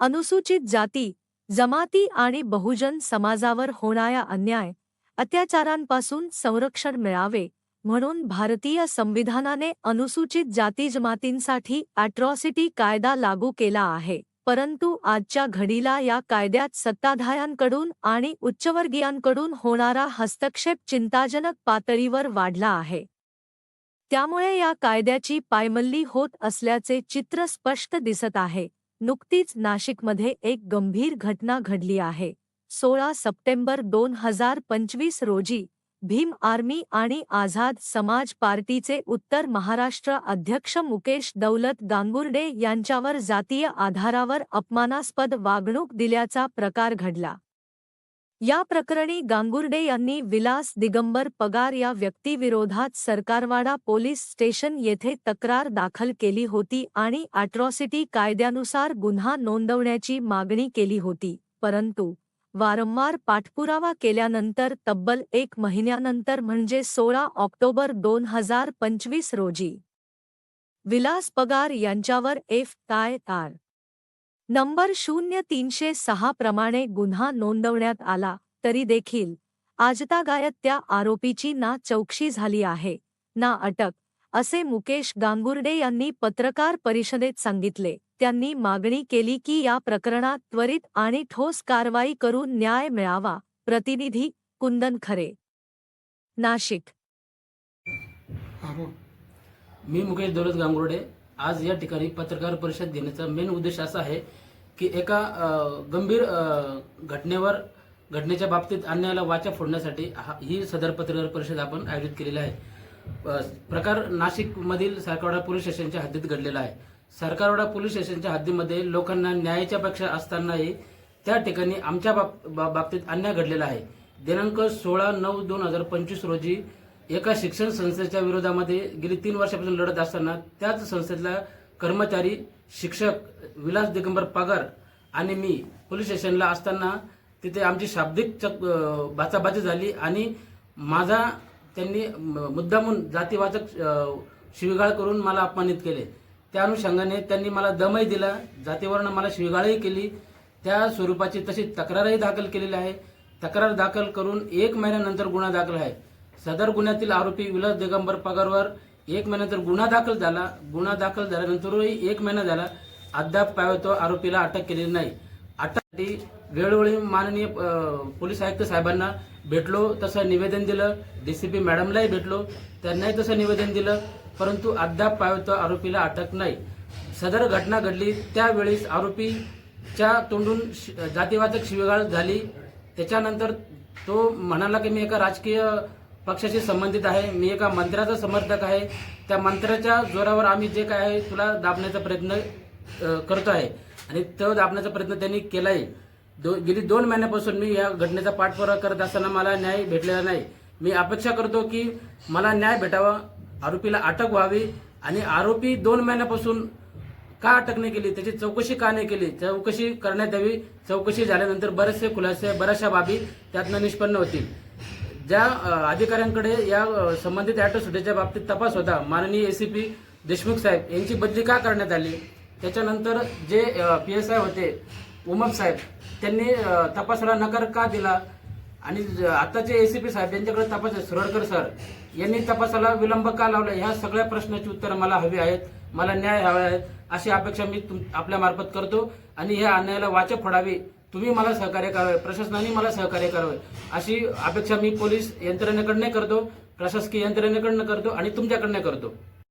अनुसूचित जाती जमाती आणि बहुजन समाजावर होणाऱ्या अन्याय अत्याचारांपासून संरक्षण मिळावे म्हणून भारतीय संविधानाने अनुसूचित जाती जमातींसाठी अॅट्रॉसिटी कायदा लागू केला आहे. परंतु आजच्या घडीला या कायद्यात सत्ताधाऱ्यांकडून आणि उच्चवर्गीयांकडून होणारा हस्तक्षेप चिंताजनक पातळीवर वाढला आहे. त्यामुळे या कायद्याची पायमल्ली होत असल्याचे चित्र स्पष्ट दिसत आहे. नुकतीच नाशिकमध्ये एक गंभीर घटना घडली आहे. सोळा सप्टेंबर दोन हजार पंचवीस रोजी भीम आर्मी आणि आझाद समाज पार्टीचे उत्तर महाराष्ट्र अध्यक्ष मुकेश दौलत गांगुर्डे यांच्यावर जातीय आधारावर अपमानास्पद वागणूक दिल्याचा प्रकार घडला. या प्रकरणी गांगुर्डे यांनी विलास दिगंबर पगार या व्यक्तीविरोधात सरकारवाडा पोलीस स्टेशन येथे तक्रार दाखल केली होती आणि अॅट्रॉसिटी कायद्यानुसार गुन्हा नोंदवण्याची मागणी केली होती. परंतु वारंवार पाठपुरावा केल्यानंतर तब्बल एक महिन्यानंतर म्हणजे सोळा ऑक्टोबर दोन हजार पंचवीस रोजी विलास पगार यांच्यावर एफ. आय. आर. नंबर शून्य तीनशे सहा प्रमाणे गुन्हा नोंदवण्यात आला तरी देखील आजतागायत त्या आरोपीची ना चौकशी झाली आहे ना अटक असे मुकेश गांगुर्डे यांनी पत्रकार परिषदेत सांगितले. त्यांनी मागणी केली की या प्रकरणात त्वरित आणि ठोस कारवाई करून न्याय मिळावा. प्रतिनिधी कुंदन खरे नाशिक. मी मुकेश दौलत गांगुर्डे. आज या ठिकाणी पत्रकार परिषद घेण्याचा मेन उद्देश असा आहे की एका गंभीर घटनेवर घटनेच्या बाबतीत अन्यायाला वाचा फोडण्यासाठी हा- ही सदर पत्रकार परिषद आपण आयोजित केलेली आहे. प्रकार नाशिकमधील सरकारवाडा पोलीस स्टेशनच्या हद्दीत घडलेला आहे. सरकारवाडा पोलीस स्टेशनच्या हद्दीमध्ये लोकांना न्यायाच्या अपेक्षा असतानाही त्या ठिकाणी आमच्या बाब- बा- बाबतीत अन्याय घडलेला आहे. दिनांक सोळा नऊ दोन हजार पंचवीस रोजी एका शिक्षण संस्थेच्या विरोधामध्ये गेली तीन वर्षापासून लढत असताना त्याच संस्थेतला कर्मचारी शिक्षक विलास दिगंबर पगार आणि मी पोलीस स्टेशनला असताना तिथे आमची शाब्दिक चक बाचाबाची झाली आणि माझा त्यांनी मुद्दामून जातीवाचक शिविगाळ शिवीगाळ करून मला अपमानित केले. त्या अनुषंगाने त्यांनी मला दमही दिला जातीवरनं मला शिवीगाळही केली. त्या स्वरूपाची तशी तक्रारही दाखल केलेली आहे. तक्रार दाखल करून एक महिन्यानंतर गुन्हा दाखल आहे. सदर गुन्ह्यातील आरोपी विलास दिगंबर पगारवर एक महिन्यानंतर गुन्हा दाखल झाला गुन्हा दाखल झाल्यानंतरही एक महिना झाला अद्याप पायवतो आरोपीला अटक केलेली नाही. अटकसाठी वेळोवेळी माननीय पोलीस आयुक्त साहेबांना भेटलो तसं निवेदन दिलं डीसीपी मॅडमलाही भेटलो त्यांनाही तसं निवेदन दिलं परंतु अद्याप पायवतो आरोपीला अटक नाही. सदर घटना घडली त्यावेळेस आरोपीच्या तोंडून शि- जातीवाचक शिवेगाळ झाली. त्याच्यानंतर तो म्हणाला की मी एका राजकीय पक्षाशी संबंधित आहे. मी एका मंत्र्याचा समर्थक आहे. त्या मंत्र्याच्या जोरावर आम्ही जे काय आहे तुला दाबण्याचा प्रयत्न करतो आहे. आणि तो दाबण्याचा प्रयत्न त्यांनी केलाय. दो गेली दोन महिन्यापासून मी या घटनेचा पाठपुरावा करत असताना मला न्याय भेटलेला नाही. मी अपेक्षा करतो की मला न्याय भेटावा. आरोपीला अटक व्हावी. आणि आरोपी दोन महिन्यापासून का अटक नाही केली? त्याची चौकशी का नाही केली? चौकशी करण्यात यावी. चौकशी झाल्यानंतर बरेचसे खुलासे बऱ्याचशा बाबी त्यातनं निष्पन्न होतील. ज्या अधिकाऱ्यांकडे या संबंधित अॅट्रॉसिटीच्या बाबतीत तपास होता माननीय एसीपी देशमुख साहेब यांची बदली का करण्यात आली? त्याच्यानंतर जे पी एस आय होते उमप साहेब त्यांनी तपासाला नकार का दिला? आणि आत्ताचे ए सी पी साहेब यांच्याकडे तपास आहे, सुरडकर सर यांनी तपासाला विलंब का लावला? ह्या सगळ्या प्रश्नाची उत्तरं मला हवी आहेत मला न्याय हवा आहेत अशी अपेक्षा मी तुम आपल्या मार्फत करतो. आणि ह्या अन्यायाला वाचा फोडावी तुम्ही मला सहकार्य करावे प्रशासनाने मला सहकार्य करावे. अशी अपेक्षा मी पोलीस यंत्रणेकडनं करतो प्रशासकीय यंत्रणेकडनं करतो आणि तुमच्याकडनं करतो.